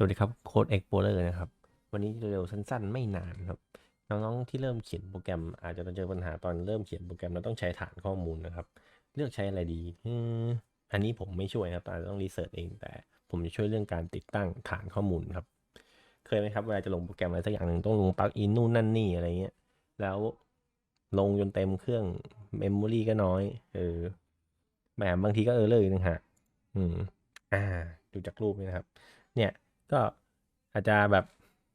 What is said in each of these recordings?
สวัสดีครับโค้ดเอ็กโพเลอร์นะครับ วันนี้เร็วๆสั้นๆ ไม่นานครับ น้องๆที่เริ่มเขียนโปรแกรม อาจจะเจอปัญหาตอนเริ่มเขียนโปรแกรมแล้วต้องใช้ฐานข้อมูลนะครับ เลือกใช้อะไรดีอันนี้ผมไม่ช่วยครับอาจจะต้องรีเสิร์ชเอง แต่ผมจะช่วยเรื่องการติดตั้งฐานข้อมูลครับ เคยไหมครับเวลาจะลงโปรแกรมอะไรสักอย่างหนึ่งต้องลงปลั๊กอินนู่นนั่นนี่อะไรเงี้ยแล้วลงจนเต็มเครื่องเมมโมรีก็น้อยเออแบบบางทีก็เออเลยนึงฮะอืมอ่าดูจากรูปนี่นะครับ เนี่ย ก็อาจจะแบบ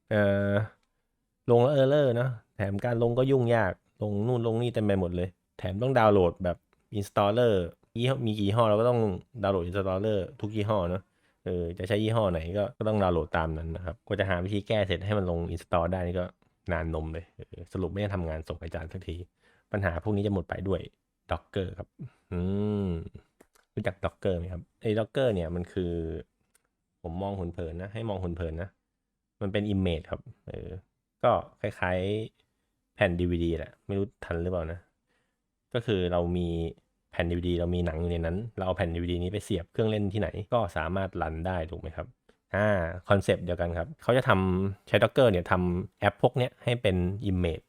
เออลงแล้วเออเลอร์เนาะแถมการลงก็ยุ่งยาก ลงนู่นลงนี่เต็มไปหมดเลย แถมต้องดาวน์โหลดแบบ installer ยี่ห้อมีกี่ยี่ห้อเราก็ต้องดาวน์โหลด installer ทุกยี่ห้อเนาะเออจะใช้ยี่ห้อไหนก็ก็ต้องดาวน์โหลดตามนั้นนะครับกว่าจะหาวิธีแก้เสร็จให้มันลง install ได้นี่ก็นานนมเลยเออสรุปไม่ได้ทำงานส่งอาจารย์สักที ปัญหาพวกนี้จะหมดไปด้วย Docker ครับ อืม รู้จัก Docker ไหมครับไอ้ Docker เนี่ยมันคือ ผมมองหุนเผินนะ ให้มองหุนเผินนะ มันเป็น image ครับ เออ ก็คล้ายๆแผ่น DVD แหละ ไม่รู้ทันหรือเปล่านะ ก็คือเรามีแผ่น DVD เรามีหนังอยู่ในนั้น เราเอาแผ่น DVD นี้ไปเสียบเครื่องเล่นที่ไหน ก็สามารถรันได้ถูกไหมครับ อ่า คอนเซปต์เดียวกันครับ เขาจะทำใช้ Docker เนี่ยทำแอปพวกเนี้ยให้เป็น image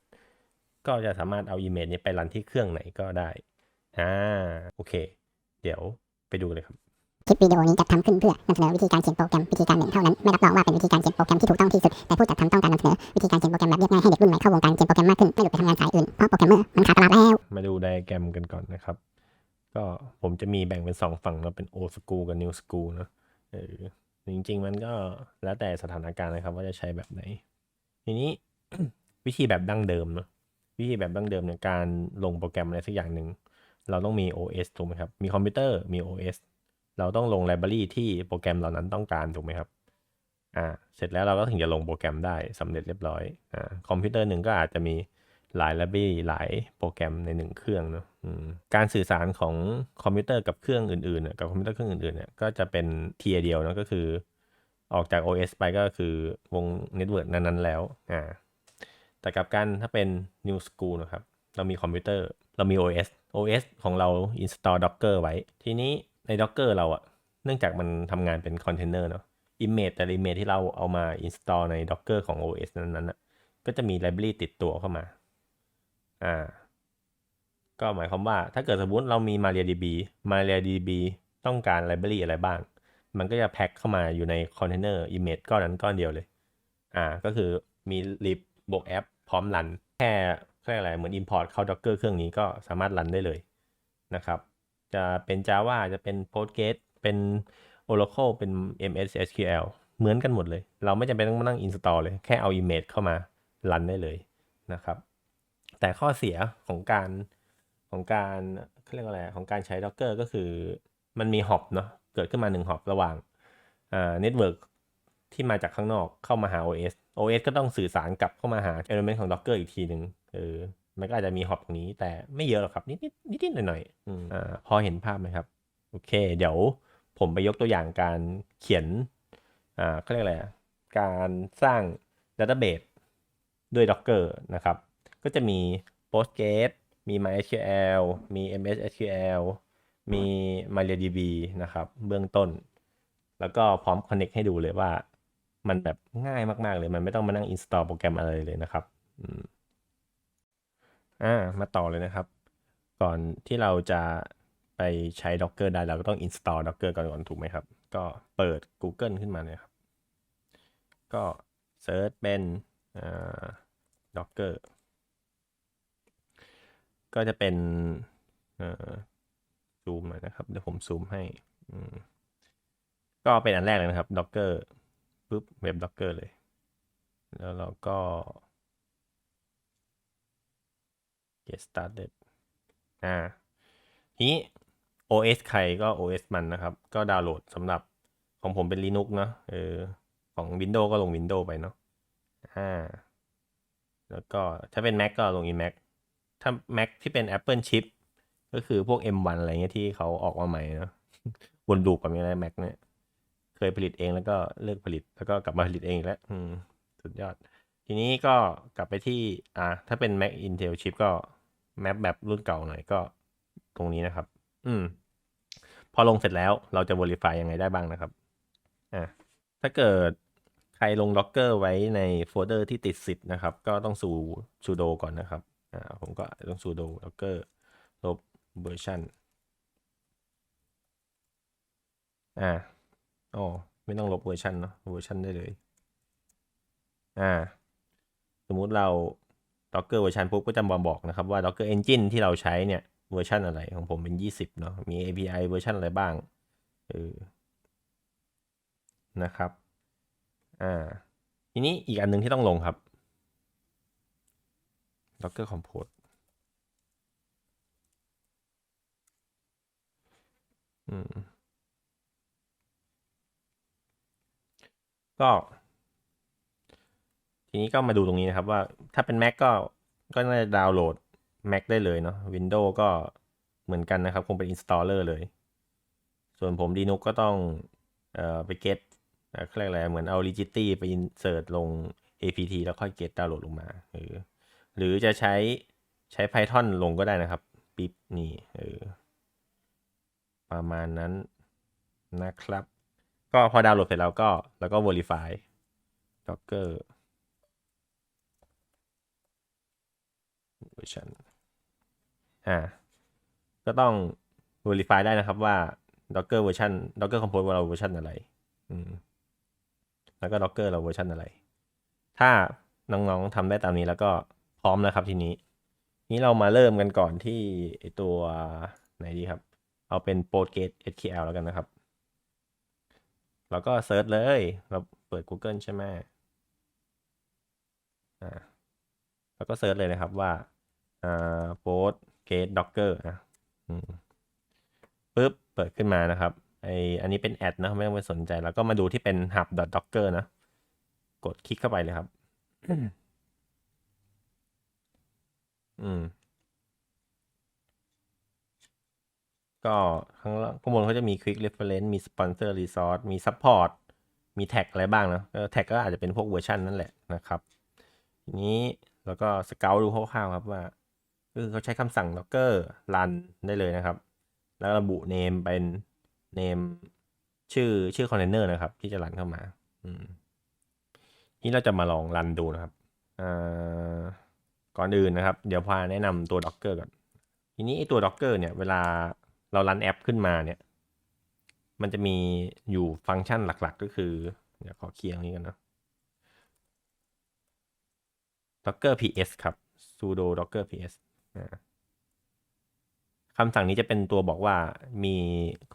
ก็จะสามารถเอา image นี้ไปรันที่เครื่องไหนก็ได้ อ่า โอเค เดี๋ยวไปดูเลยครับ คลิปวิดีโอนี้จัดทำขึ้นเพื่อนำเสนอวิธีการเขียนโปรแกรมวิธีการหนึ่งเท่านั้น ไม่รับรองว่าเป็นวิธีการเขียนโปรแกรมที่ถูกต้องที่สุด แต่ผู้จัดทำต้องการนำเสนอวิธีการเขียนโปรแกรมแบบเรียบง่ายให้เด็กรุ่นใหม่เข้าวงการเขียนโปรแกรมมากขึ้น ไม่หลุดไปทำงานสายอื่น เพราะโปรแกรมเมอร์มันขาดตลาดแล้ว มาดูไดอะแกรมกันก่อนนะครับ ก็ผมจะมีแบ่งเป็นสองฝั่งเนาะเป็น old school กับ new school เนอะเออจริง ๆ มันก็แล้วแต่สถานการณ์นะครับ ว่าจะใช้แบบไหน ทีนี้วิธีแบบดั้งเดิมเนอะวิธีแบบดั้งเดิมเนี่ยการลงโปรแกรมอะไรสักอย่างหนึ่งเราต้องมี OS ถูกไหมครับมีคอมพิวเตอร์มี OS เราต้องลงไลบรารีที่โปรแกรมเหล่านั้นต้องการถูกไหมครับอ่าเสร็จแล้วเราก็ถึงจะลงโปรแกรมได้สำเร็จเรียบร้อยอ่าคอมพิวเตอร์หนึ่งก็อาจจะมีหลายไลบรารีหลายโปรแกรมในหนึ่งเครื่องเนอะการสื่อสารของคอมพิวเตอร์กับเครื่องอื่นๆกับคอมพิวเตอร์เครื่องอื่นๆเนี่ยก็จะเป็นเทียเดียวนะก็คือออกจาก OS ไปก็คือวงเน็ตเวิร์กนั้นๆแล้วอ่าแต่กับกันถ้าเป็น New School นะครับ เรามีคอมพิวเตอร์ เรามี OS OS ของเรา install Docker ไว้ ทีนี้ ใน Docker เราอะเนื่องจากมันทำงานเป็นคอนเทนเนอร์เนาะ image แต่ image ที่เราเอามา install ใน Docker ของ OS นั้นๆอะก็จะมี library ติดตัวเข้ามา อ่า ก็หมายความว่าถ้าเกิดสมมติเรามี MariaDB MariaDB ต้องการ library อะไรบ้าง มันก็จะแพ็คเข้ามาอยู่ในคอนเทนเนอร์ image ก้อนนั้นก้อนเดียวเลย อ่า ก็คือมี lib บวกแอปพร้อมรัน แค่แค่อะไร เหมือน import เข้า Docker เครื่องนี้ก็สามารถรันได้เลยนะครับ จะเป็น Java จะเป็น Postgres เป็น Oracle เป็น MS SQL เหมือนกันหมดเลย เราไม่จำเป็นต้องมานั่ง install เลย แค่เอา image เข้ามารันได้เลยนะครับ แต่ข้อเสียของการของการเรียกว่าอะไรของการใช้ Docker ก็คือมันมี hop เนาะเกิดขึ้นมาหนึ่ง hop ระหว่างอ่า network ที่มาจากข้างนอกเข้ามาหา OS OS ก็ต้องสื่อสารกลับเข้ามาหา element ของ Docker อีกทีหนึ่งเออ มันก็อาจจะมี hop ตรงนี้ แต่ไม่เยอะหรอกครับ นิดนิดนิดนิดหน่อยหน่อยๆอืมอ่าพอเห็นภาพไหมครับ โอเค เดี๋ยวผมไปยกตัวอย่างการเขียนอ่าเขาเรียกอะไรอะการสร้าง database ด้วย Docker นะครับ ก็จะมี Postgres มี MySQL มี MS SQL มี MariaDB นะครับ เบื้องต้น แล้วก็พร้อม connect ให้ดูเลยว่า มันแบบง่ายมาก ๆ เลย มันไม่ต้องมานั่ง install โปรแกรมอะไรเลยนะครับ อ่ามาต่อเลยนะครับ ก่อนที่เราจะไปใช้ Docker ได้เราก็ต้อง install Docker ก่อนก่อนถูกไหมครับ ก็เปิด Google ขึ้นมาเลยครับ ก็ search เป็นอ่า Docker ก็จะเป็นซูมหน่อยนะครับเดี๋ยวผมซูมให้ก็เป็นอันแรกเลยนะครับ Docker ปุ๊บเว็บ Docker เลย แล้วเราก็ get started อ่าทีนี้ OS ใครก็ OS มันนะครับ ก็ดาวน์โหลดสำหรับของผมเป็น Linux เนาะเออของ Windows ก็ลง Windows ไปเนาะอ่าแล้วก็ถ้าเป็น Mac ก็ลง iMac ถ้า Mac ที่เป็น Apple Chip ก็คือพวก M1 อะไรเงี้ยที่เขาออกมาใหม่เนาะวนลูปกับอะไร Mac เนี่ย เคยผลิตเองแล้วก็เลิกผลิตแล้วก็กลับมาผลิตเองอีกแล้ว อืม สุดยอด ทีนี้ก็กลับไปที่ อ่า ถ้าเป็น Mac Intel Chip ก็ แมปแบบรุ่นเก่าหน่อยก็ตรงนี้นะครับ อืม พอลงเสร็จแล้วเราจะ verify ยังไงได้บ้างนะครับ อ่าถ้าเกิดใครลง Docker ไว้ในโฟลเดอร์ที่ติด10นะครับ ก็ต้องสู sudo ก่อนนะครับ อ่า ผมก็ต้อง sudo docker ลบ version อ่าอ๋อไม่ต้องลบเวอร์ชันเนาะเวอร์ชันได้เลย อ่า สมมุติเรา docker เวอร์ชันปุ๊บก็จะมาบอกนะครับว่า docker engine ที่เราใช้เนี่ยเวอร์ชันอะไรของผมเป็น 20 เนาะมี API เวอร์ชันอะไรบ้างเออนะครับอ่าทีนี้อีกอันหนึงที่ต้องลงครับ docker compose อืมก็ ทีนี้ก็มาดูตรงนี้นะครับว่าถ้าเป็น Mac ก็ก็น่าจะดาวน์โหลด Mac ได้เลยเนาะ Windows ก็เหมือนกันนะครับ คงเป็น installer เลย ส่วนผม Linux ก็ต้องเอ่อไป get เอ่อเขาเรียกอะไรเหมือนเอา registry ไป insert ลง apt แล้วค่อย get ดาวน์โหลดลงมาเออหรือจะใช้ใช้ Python ลงก็ได้นะครับ ปิ๊บนี่เออประมาณนั้นนะครับ ก็พอดาวน์โหลดเสร็จแล้วก็แล้วก็ verify docker version อ่าก็ต้อง verify ได้นะครับว่า docker version docker compose เรา version อะไรอืมแล้วก็ docker เรา version อะไร ถ้าน้องๆทำได้ตามนี้แล้วก็พร้อมนะครับทีนี้ นี้เรามาเริ่มกันก่อนที่ตัวไหนดีครับ เอาเป็น Postgres SQL แล้วกันนะครับ แล้วก็เซิร์ชเลย เราเปิด Google ใช่ไหมอ่าแล้วก็เซิร์ชเลยนะครับว่า อ่า Postgres Docker นะปึ๊บ เปิดขึ้นมานะครับไออันนี้เป็นแอดนะไม่ต้องไปสนใจ แล้วก็มาดูที่เป็น hub.docker นะ กดคลิกเข้าไปเลยครับ อืม ก็ข้างล่างข้างบนเขาจะมี quick reference มี sponsor resource มี support มีแท็กอะไรบ้างนะแท็กก็อาจจะเป็นพวกเวอร์ชันนั่นแหละนะครับ ทีนี้แล้วก็สเกลดูคร่าวๆครับว่า เออเขาใช้คำสั่ง docker run ได้เลยนะครับ แล้วระบุ name เป็น name ชื่อชื่อ container นะครับ ที่จะรันเข้ามา อืมนี่เราจะมาลองรันดูนะครับอ่าก่อนอื่นนะครับ เดี๋ยวพาแนะนำตัว docker ก่อน ทีนี้ไอ้ตัว docker เนี่ย เวลาเรารันแอปขึ้นมาเนี่ย มันจะมีอยู่ฟังก์ชันหลัก ๆ ก็คือ เดี๋ยวขอเคลียร์ตรงนี้กันนะ docker ps ครับ sudo docker ps อ่า คำสั่งนี้จะเป็นตัวบอกว่ามี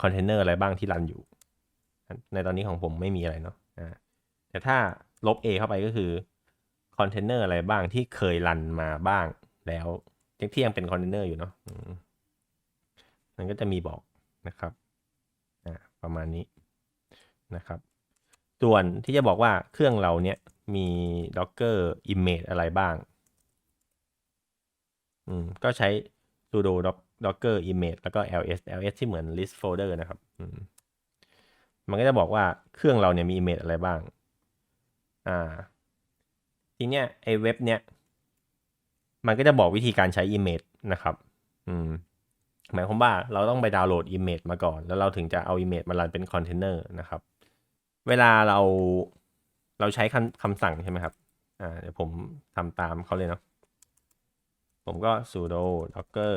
คอนเทนเนอร์อะไรบ้างที่รันอยู่ ในตอนนี้ของผมไม่มีอะไรเนาะแต่ถ้าลบ a เข้าไปก็คือคอนเทนเนอร์อะไรบ้างที่เคยรันมาบ้างแล้วที่ยังเป็นคอนเทนเนอร์อยู่เนาะมันก็จะมีบอกนะครับประมาณนี้นะครับ ส่วนที่จะบอกว่าเครื่องเราเนี่ยมี docker image อะไรบ้าง อืมก็ใช้ sudo docker image แล้วก็ ls ls ที่เหมือน list folder นะครับอืมมันก็จะบอกว่าเครื่องเราเนี่ยมี image อะไรบ้าง อ่า ทีเนี้ยไอ้เว็บเนี้ยมันก็จะบอกวิธีการใช้ image นะครับ อืม หมายความว่าเราต้องไปดาวน์โหลด image มาก่อน แล้วเราถึงจะเอา image มารันเป็นคอนเทนเนอร์นะครับ เวลาเราเราใช้คำคำสั่งใช่ไหมครับ อ่า เดี๋ยวผมทำตามเขาเลยเนาะ ผมก็ sudo docker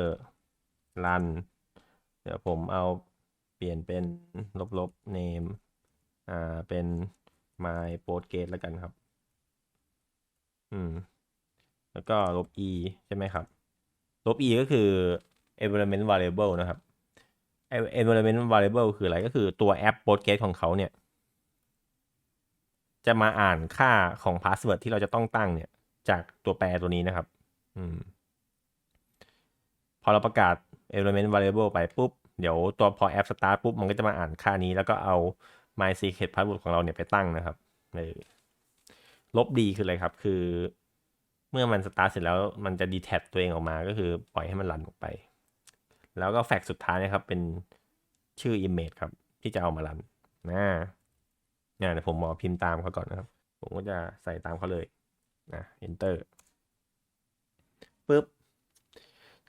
run เดี๋ยวผมเอาเปลี่ยนเป็นลบๆ name อ่า เป็น my postgres แล้วกันครับ อืม แล้วก็ลบ e ใช่ไหมครับ ลบ e ก็คือ environment variable นะครับ environment variable คืออะไรก็คือตัวแอป postgres ของเขาเนี่ย จะมาอ่านค่าของพาสเวิร์ดที่เราจะต้องตั้งเนี่ย จากตัวแปรตัวนี้นะครับ อืม พอเราประกาศ element variable ไปปุ๊บ เดี๋ยวตัวพอแอป start ปุ๊บ มันก็จะมาอ่านค่านี้ แล้วก็เอา my secret password ของเราเนี่ยไปตั้งนะครับเออลบดีคืออะไรครับ คือ เมื่อมัน start เสร็จแล้วมันจะ detach ตัวเองออกมาก็คือปล่อยให้มันรันออกไป แล้วก็แฟกสุดท้ายนะครับ เป็นชื่อ image ครับ ที่จะเอามารันนะเนี่ยเดี๋ยวผมมอพิมพ์ตามเขาก่อนนะครับ ผมก็จะใส่ตามเขาเลยนะ enter ปุ๊บ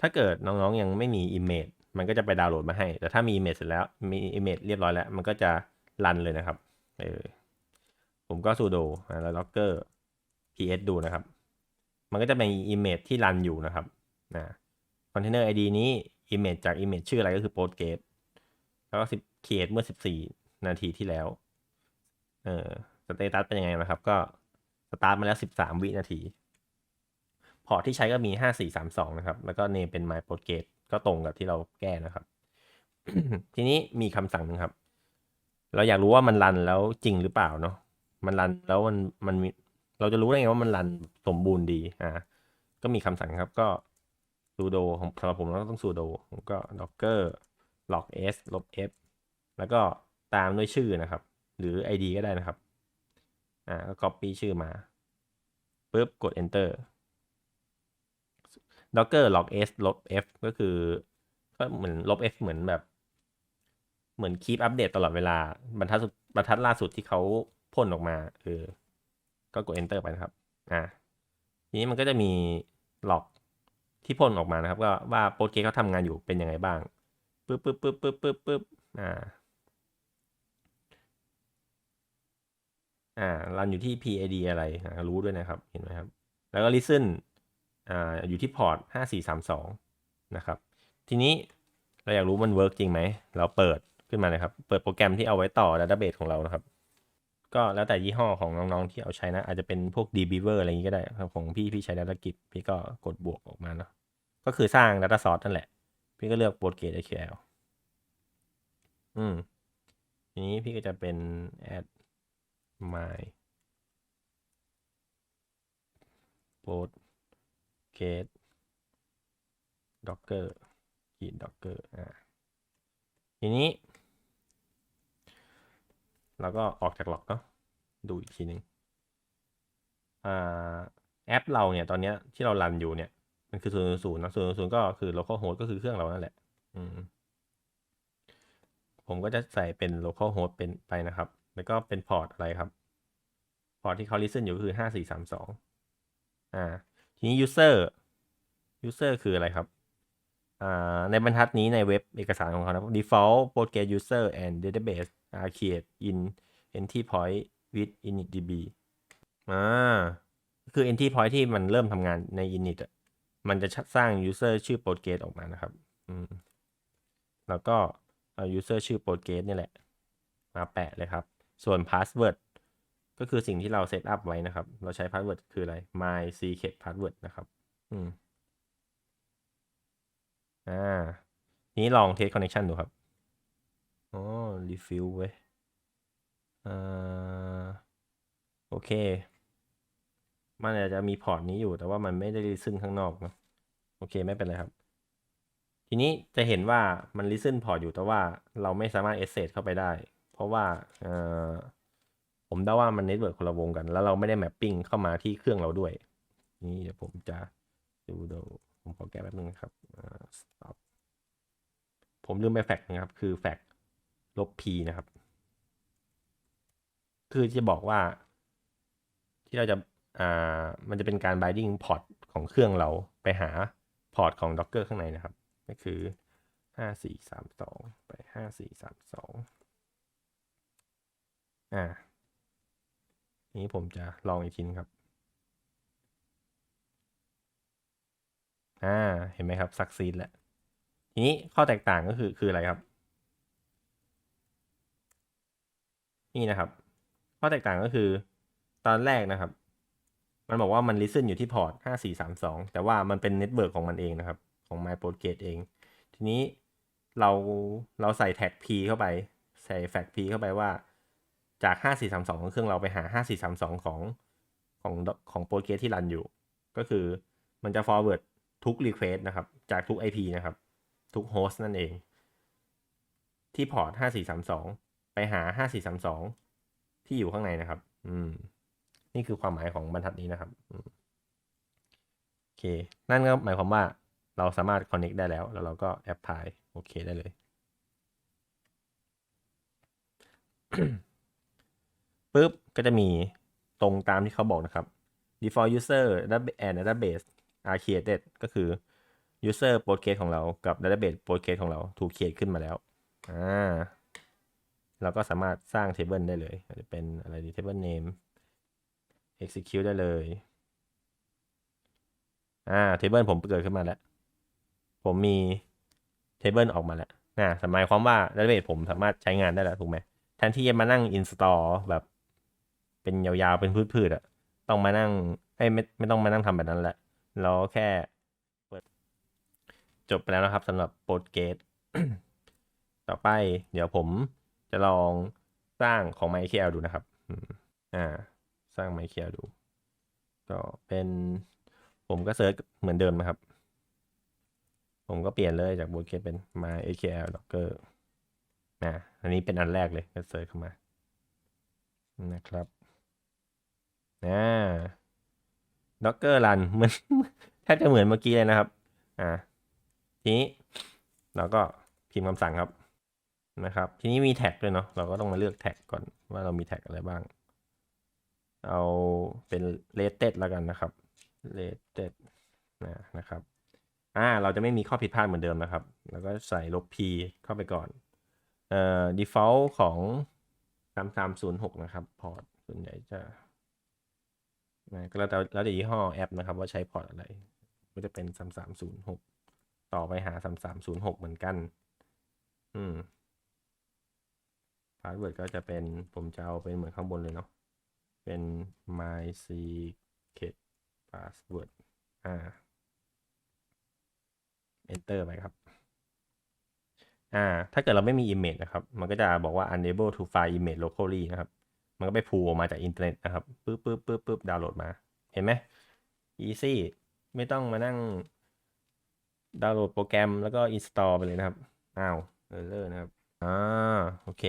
ถ้าเกิดน้องๆยังไม่มี image มันก็จะไปดาวน์โหลดมาให้ แต่ถ้ามี image เสร็จแล้วมี image เรียบร้อยแล้ว มันก็จะรันเลยนะครับเออผมก็ sudo แล้ว docker ps ดูนะครับ มันก็จะเป็น image ที่รันอยู่นะครับนะ container id นี้ image จาก image ชื่ออะไรก็คือ postgate แล้วก็10 create เมื่อ 14 นาทีที่แล้วเออ status เป็นยังไงนะครับ ก็ start มาแล้ว 13 วินาที พอร์ตที่ใช้ก็มี 5432 นะครับ แล้วก็ name เป็น my postgate ก็ตรงกับที่เราแก้นะครับ ทีนี้มีคำสั่งหนึ่งครับ เราอยากรู้ว่ามันรันแล้วจริงหรือเปล่าเนาะ มันรันแล้วมันมันมีเราจะรู้ได้ไงว่ามันรันสมบูรณ์ดี อ่า ก็มีคำสั่งครับ ก็ sudo ของสำหรับผมเราก็ต้อง sudo ผมก็ docker log s ลบ f แล้วก็ตามด้วยชื่อนะครับ หรือ id ก็ได้นะครับ อ่า ก็ copy ชื่อมาปุ๊บกด enter docker log s ลบ f ก็คือก็เหมือนลบ f เหมือนแบบ เหมือนคีปอัปเดตตลอดเวลา บรรทัดสุดบรรทัดล่าสุดที่เขาพ่นออกมาเออก็กด enter ไปนะครับ อ่าทีนี้มันก็จะมีหลอกที่พ่นออกมานะครับ ก็ว่าโปรเกเขาทำงานอยู่เป็นยังไงบ้างปึ๊บปึ๊บปึ๊บปึ๊บปึ๊บปึ๊บอ่า อ่ารันอยู่ที่ PID อะไรรู้ด้วยนะครับ เห็นไหมครับ แล้วก็ listen อยู่ที่พอร์ตห้าสี่สามสองนะครับ ทีนี้เราอยากรู้มันเวิร์กจริงไหม เราเปิดขึ้นมาเลยครับ เปิดโปรแกรมที่เอาไว้ต่อ database ของเรานะครับ ก็แล้วแต่ยี่ห้อของน้องๆที่เอาใช้นะ อาจจะเป็นพวก dbeaver อะไรอย่างนี้ก็ได้ครับของพี่พี่ใช้ data git พี่ก็กดบวกออกมาเนาะ ก็คือสร้าง data source นั่นแหละ พี่ก็เลือก postgate SQL อืม ทีนี้พี่ก็จะเป็น add my postgate docker git docker อ่าทีนี้แล้วก็ออกจากล็อกเนาะดูอีกทีหนึ่งอ่าแอปเราเนี่ยตอนเนี้ยที่เรารันอยู่เนี่ย มันคือศูนย์ศูนย์นะศูนย์ศูนย์ก็คือ localhost ก็คือเครื่องเรานั่นแหละ อืม ผมก็จะใส่เป็น localhost เป็นไปนะครับ แล้วก็เป็นพอร์ตอะไรครับ พอร์ตที่เขา listen อยู่ก็คือห้าสี่สามสองอ่า ทีนี้ user user คืออะไรครับในบรรทัดนี้ในเว็บเอกสารของเขานะ default postgate user and database are created in entry point with initdb อ่าคือ entry point ที่มันเริ่มทำงานใน init มันจะสร้าง user ชื่อ postgate ออกมานะครับ อืม แล้วก็เอา user ชื่อ postgate นี่แหละ มาแปะเลยครับ ส่วน password ก็คือสิ่งที่เราเซตอัพไว้นะครับ เราใช้ password คืออะไร my secret password นะครับ อืม อ่าทีนี้ลอง test connection ดูครับ อ๋อ refill เว้ยอ่า โอเค มันอาจจะมีพอร์ตนี้อยู่ แต่ว่ามันไม่ได้ listen ข้างนอกนะโอเค ไม่เป็นไรครับ ทีนี้จะเห็นว่ามัน listen พอร์ตอยู่ แต่ว่าเราไม่สามารถ access เข้าไปได้ เพราะว่า เอ่อ ผมเดาว่ามัน network คนละวงกัน แล้วเราไม่ได้ mapping เข้ามาที่เครื่องเราด้วย นี่เดี๋ยวผมจะดูดูผมขอแก้แป๊บนึงนะครับ stop ผมลืมไปแฟกนะครับ คือแฟกลบ p นะครับ คือจะบอกว่า ที่เราจะอ่ามันจะเป็นการ binding port ของเครื่องเราไปหาพอร์ตของ docker ข้างในนะครับ ก็คือห้าสี่สามสองไปห้าสี่สามสองอ่า นี้ผมจะลองอีกทีนึงครับ อ่า เห็นไหมครับสักซีดแล้วทีนี้ข้อแตกต่างก็คือคืออะไรครับ นี่นะครับ ข้อแตกต่างก็คือ ตอนแรกนะครับ มันบอกว่ามัน listen อยู่ที่พอร์ตห้าสี่สามสองแต่ว่ามันเป็นเน็ตเวิร์กของมันเองนะครับ ของ my postgate เอง ทีนี้เราเราใส่แท็ก p เข้าไป ใส่แฟก p เข้าไปว่า จากห้าสี่สามสองของเครื่องเราไปหาห้าสี่สามสองของของของ postgate ที่รันอยู่ ก็คือมันจะ forward ทุก request นะครับ จากทุก IP นะครับ ทุก host นั่นเอง ที่พอร์ตห้าสี่สามสองไปหาห้าสี่สามสองที่อยู่ข้างในนะครับ อืม นี่คือความหมายของบรรทัดนี้นะครับโอเค นั่นก็หมายความว่าเราสามารถ connect ได้แล้ว แล้วเราก็ apply โอเคได้เลย ปุ๊บก็จะมีตรงตามที่เขาบอกนะครับ default user and database are created ก็คือ user postgate ของเรากับ database postgate ของเราถูก create ขึ้นมาแล้วอ่าเราก็สามารถสร้าง table ได้เลยอาจจะเป็นอะไรดี table name execute ได้เลยอ่า table ผมเกิดขึ้นมาแล้ว ผมมี table ออกมาแล้วนะหมายความว่า database ผมสามารถใช้งานได้แล้วถูกไหมแทนที่จะมานั่ง install แบบ เป็นยาวๆเป็นพืชๆอะต้องมานั่งเอ้ยไม่ไม่ต้องมานั่งทำแบบนั้นแหละเราแค่เปิดจบไปแล้วนะครับสำหรับโปรเกตต่อไป เดี๋ยวผมจะลองสร้างของ MySQL ดูนะครับอ่า สร้าง MySQL ดู ก็เป็นผมก็เซิร์ชเหมือนเดิมนะครับ ผมก็เปลี่ยนเลยจากโปรเกตเป็น MySQL Docker นะอันนี้เป็นอันแรกเลยก็เซิร์ชเข้ามา นะครับ อ่า Docker Run เหมือนแทบจะเหมือนเมื่อกี้เลยนะครับ อ่า ทีนี้เราก็พิมพ์คำสั่งครับนะครับ ทีนี้มีแท็กด้วยเนาะ เราก็ต้องมาเลือกแท็กก่อนว่าเรามีแท็กอะไรบ้าง เอาเป็น rated แล้วกันนะครับ rated นะนะครับ อ่า เราจะไม่มีข้อผิดพลาดเหมือนเดิมนะครับ แล้วก็ใส่ลบ p เข้าไปก่อน เอ่อ default ของ 3306 นะครับ พอร์ตส่วนใหญ่จะ นะก็แล้วแต่แล้วแต่ยี่ห้อแอปนะครับว่าใช้พอร์ตอะไร ก็จะเป็น3306ต่อไปหา3306เหมือนกัน อืมพาสเวิร์ดก็จะเป็นผมจะเอาเป็นเหมือนข้างบนเลยเนาะเป็น my secret password อ่า enter ไปครับ อ่า ถ้าเกิดเราไม่มี image นะครับ มันก็จะบอกว่า unable to find image locally นะครับ มันก็ไปพูออกมาจากอินเทอร์เน็ตนะครับปึ๊บปึ๊บปึ๊บปึ๊บดาวน์โหลดมา เห็นไหม easy ไม่ต้องมานั่งดาวน์โหลดโปรแกรมแล้วก็ install ไปเลยนะครับ อ้าวเออเลอร์นะครับ อ่า โอเค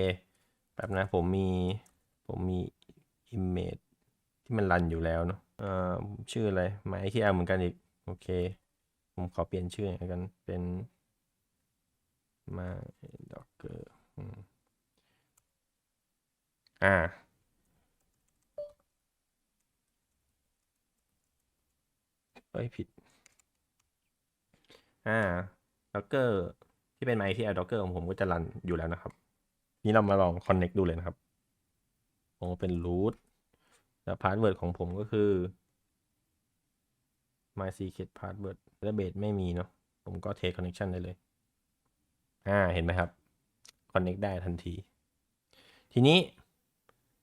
แป๊บนะ ผมมี ผมมี image ที่มันรันอยู่แล้วเนาะอ่าชื่ออะไร MySQL เหมือนกันอีก โอเค ผมขอเปลี่ยนชื่อหน่อยละกัน เป็น my docker อืมอ่า เอ้ยผิด อ่า docker ที่เป็น MySQL docker ของผมก็จะรันอยู่แล้วนะครับ นี่เรามาลอง connect ดูเลยนะครับผมเป็น root แล้ว password ของผมก็คือ my secret password database ไม่มีเนาะ ผมก็ take connection ได้เลย อ่า เห็นไหมครับ connect ได้ทันที ทีนี้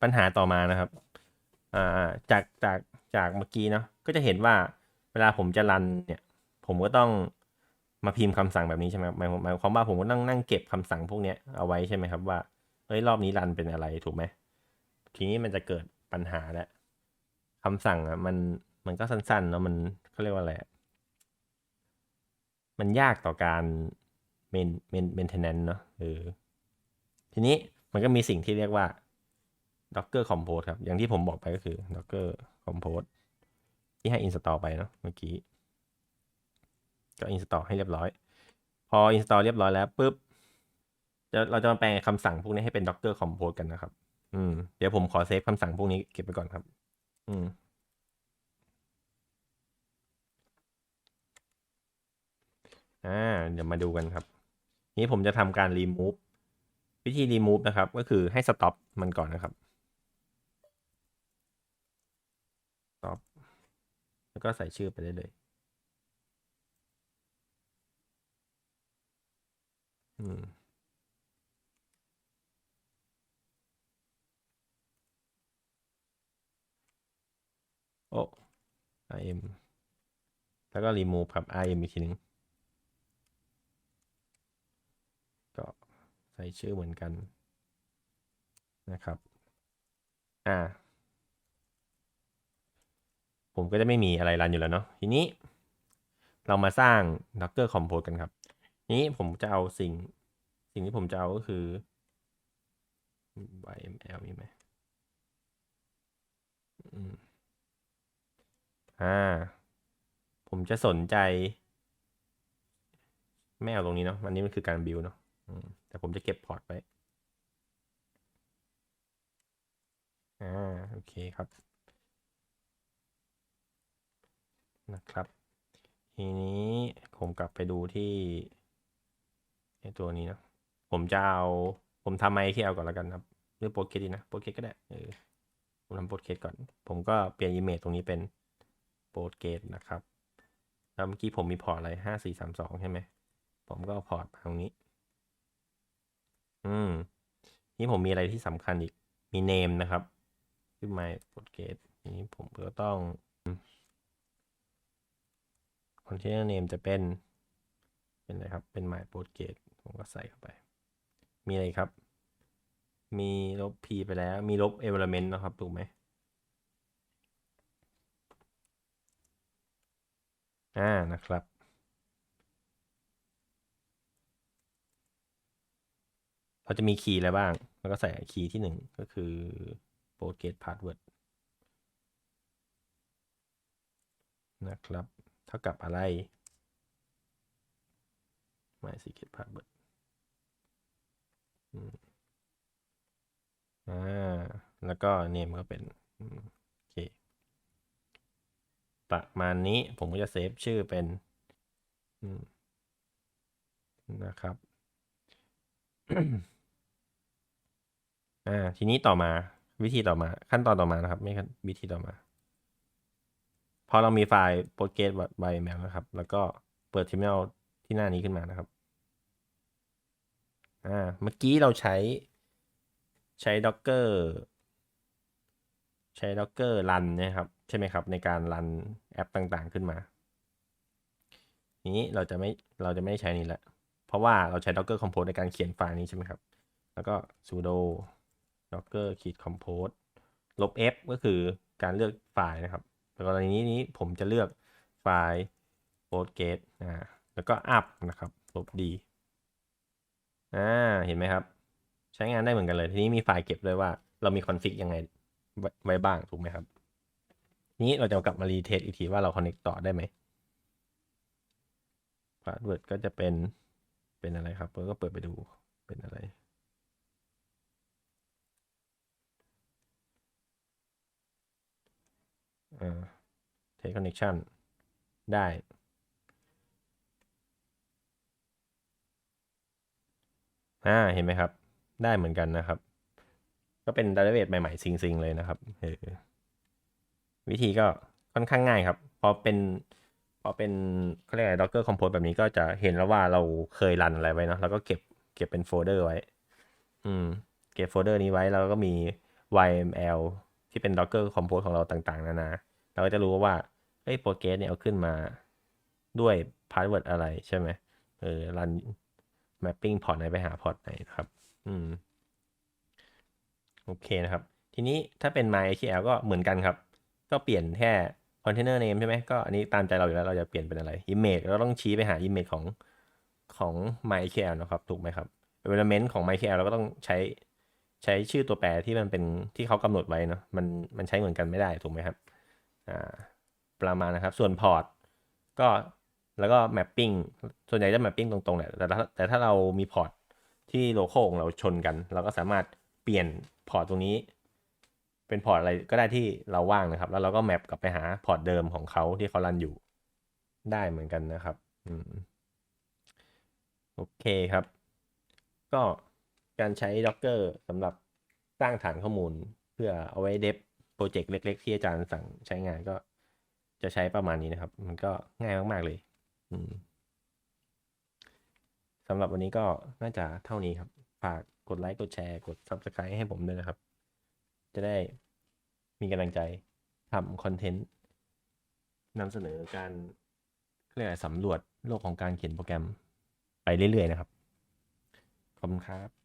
ปัญหาต่อมานะครับ อ่า จาก จาก จากเมื่อกี้เนาะ ก็จะเห็นว่า เวลาผมจะรันเนี่ย ผมก็ต้องมาพิมพ์คำสั่งแบบนี้ใช่ไหมหมายหมายความว่าผมก็ต้องนั่งเก็บคำสั่งพวกเนี้ยเอาไว้ใช่ไหมครับว่าเฮ้ยรอบนี้รันเป็นอะไรถูกไหมทีนี้มันจะเกิดปัญหาแล้วคำสั่งอะมันมันก็สั้นๆเนาะมันเขาเรียกว่าอะไรอะมันยากต่อการเมนเมนเมนเทนแนนเนาะเออทีนี้มันก็มีสิ่งที่เรียกว่า docker compose ครับ อย่างที่ผมบอกไปก็คือ docker compose ที่ให้ install ไปเนาะเมื่อกี้ ก็ install ให้เรียบร้อย พอ install เรียบร้อยแล้วปุ๊บเราจะมาแปลงคำสั่งพวกนี้ให้เป็น docker compose กันนะครับ อืม เดี๋ยวผมขอเซฟคำสั่งพวกนี้เก็บไปก่อนครับ อืมอ่า เดี๋ยวมาดูกันครับ นี้ผมจะทำการ remove วิธี remove นะครับ ก็คือให้ stop มันก่อนนะครับ stop แล้วก็ใส่ชื่อไปได้เลยอืมโอ้ rm แล้วก็ remove ครับ rm อีกทีหนึ่งก็ใส่ชื่อเหมือนกันนะครับ อ่า ผมก็จะไม่มีอะไรรันอยู่แล้วเนาะทีนี้ เรามาสร้าง docker compose กันครับ นี้ผมจะเอาสิ่ง สิ่งที่ผมจะเอาก็คือ yml มีไหมอ่า ผมจะสนใจ ไม่เอาตรงนี้เนาะอันนี้มันคือการบิวเนาะแต่ผมจะเก็บพอร์ตไว้ อ่า โอเคครับ นะครับ ทีนี้ผมกลับไปดูที่ไอตัวนี้นะ ผมจะเอา ผมทำ MySQL ก่อนแล้วกันครับหรือโปรเคสดีนะโปรเคสก็ได้เออผมทำโปรเคสก่อน ผมก็เปลี่ยน image ตรงนี้เป็นโปรเคสนะครับแล้วเมื่อกี้ผมมีพอร์ตอะไรห้าสี่สามสองใช่ไหมผมก็เอาพอร์ตมาตรงนี้ อืม นี่ผมมีอะไรที่สำคัญอีก มี name นะครับ ขึ้นมาโปรเคสนี้ผมก็ต้อง container name จะเป็น เป็นอะไรครับ เป็น my postgate ผมก็ใส่เข้าไป มีอะไรครับ มีลบ p ไปแล้ว มีลบ element นะครับ ถูกไหมอ่า นะครับ เราจะมีคีย์อะไรบ้าง แล้วก็ใส่คีย์ที่หนึ่งก็คือ postgate password นะครับ ท่ากับอะไร my secret password อ่า แล้วก็ name ก็เป็นโอเค ประมาณนี้ผมก็จะเซฟชื่อเป็นนะครับอ่าทีนี้ต่อมาวิธีต่อมา ขั้นตอนต่อมานะครับ ไม่ขั้นวิธีต่อมา พอเรามีไฟล์ postgate by mail นะครับ แล้วก็เปิด terminal ที่หน้านี้ขึ้นมานะครับ อ่า เมื่อกี้เราใช้ใช้ docker ใช้ docker run นะครับ ใช่ไหมครับ ในการรันแอปต่างๆขึ้นมา นี้เราจะไม่เราจะไม่ใช้นี้ละ เพราะว่าเราใช้ docker compose ในการเขียนไฟล์นี้ใช่ไหมครับ แล้วก็ sudo docker ขีด compose ลบ f ก็คือการเลือกไฟล์นะครับ กรณีนี้ผมจะเลือกไฟล์ postgate อ่าแล้วก็ up นะครับลบ d อ่าเห็นไหมครับ ใช้งานได้เหมือนกันเลย ทีนี้มีไฟล์เก็บเลยว่าเรามีคอนฟิกยังไงไว้ไว้บ้างถูกไหมครับ นี้เราจะกลับมารีเทสอีกทีว่าเราคอนเน c t ต่อได้ไหมพาสเวิร์ดก็จะเป็นเป็นอะไรครับเราก็เปิดไปดูเป็นอะไร อ่า take connection ได้ อ่า เห็นไหมครับ ได้เหมือนกันนะครับ ก็เป็นดัตเตอร์เบสใหม่ๆซิงๆ เลยนะครับเออวิธีก็ค่อนข้างง่ายครับ พอเป็นพอเป็นเขาเรียกอะไร Docker Compose แบบนี้ก็จะเห็นแล้วว่าเราเคยรันอะไรไว้เนอะแล้วก็เก็บเก็บเป็นโฟลเดอร์ไว้ อืม เก็บโฟลเดอร์นี้ไว้แล้วก็มี YML ที่เป็น Docker Compose ของเราต่างๆ นานา เราก็จะรู้ว่าเอ้ยโปรเกสเนี่ยเอาขึ้นมาด้วยพาสเวิร์ดอะไรใช่ไหมเออรัน mapping พอร์ตไหนไปหาพอร์ตไหนนะครับ อืม โอเคนะครับ ทีนี้ถ้าเป็น MySQL ก็เหมือนกันครับ ก็เปลี่ยนแค่ container name ใช่ไหมก็อันนี้ตามใจเราอยู่แล้วเราจะเปลี่ยนเป็นอะไร image เราต้องชี้ไปหา image ของของ MySQL นะครับ ถูกไหมครับ element ของ MySQL เราก็ต้องใช้ใช้ชื่อตัวแปรที่มันเป็นที่เขากำหนดไว้เนาะมันมันใช้เหมือนกันไม่ได้ถูกไหมครับ ประมาณนะครับ ส่วนพอร์ตก็แล้วก็ mapping ส่วนใหญ่จะ mapping ตรงๆแหละแต่ถ้าแต่ถ้าเรามีพอร์ตที่โลโก้ของเราชนกัน เราก็สามารถเปลี่ยนพอร์ตตรงนี้ เป็นพอร์ตอะไรก็ได้ที่เราว่างนะครับ แล้วเราก็แมปกลับไปหาพอร์ตเดิมของเขาที่เขารันอยู่ได้เหมือนกันนะครับอืมโอเคครับ ก็การใช้ Docker สำหรับสร้างฐานข้อมูลเพื่อเอาไว้เดฟ โปรเจกต์เล็ก ๆ ที่อาจารย์สั่งใช้งานก็จะใช้ประมาณนี้นะครับ มันก็ง่ายมาก ๆ เลยสำหรับวันนี้ก็น่าจะเท่านี้ครับ ฝากกดไลค์ กดแชร์ กด Subscribe ให้ผมด้วยนะครับ จะได้มีกำลังใจทำคอนเทนต์นำเสนอการเรียกอะไรสำรวจโลกของการเขียนโปรแกรมไปเรื่อย ๆ นะครับ ขอบคุณครับ